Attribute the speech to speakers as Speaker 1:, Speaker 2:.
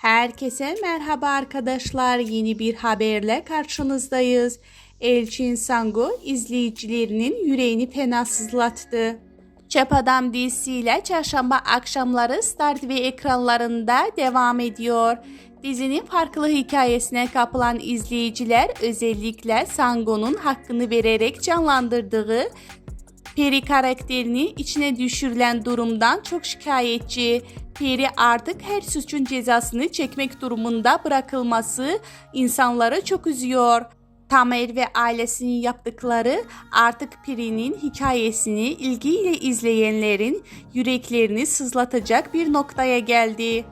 Speaker 1: Herkese merhaba arkadaşlar. Yeni bir haberle karşınızdayız. Elçin Sango izleyicilerinin yüreğini fena sızlattı. Çöp Adam dizisiyle çarşamba akşamları Star TV ekranlarında devam ediyor. Dizinin farklı hikayesine kapılan izleyiciler özellikle Sango'nun hakkını vererek canlandırdığı Peri karakterini içine düşürülen durumdan çok şikayetçi. Peri artık her suçun cezasını çekmek durumunda bırakılması insanları çok üzüyor. Tamer ve ailesinin yaptıkları artık Peri'nin hikayesini ilgiyle izleyenlerin yüreklerini sızlatacak bir noktaya geldi.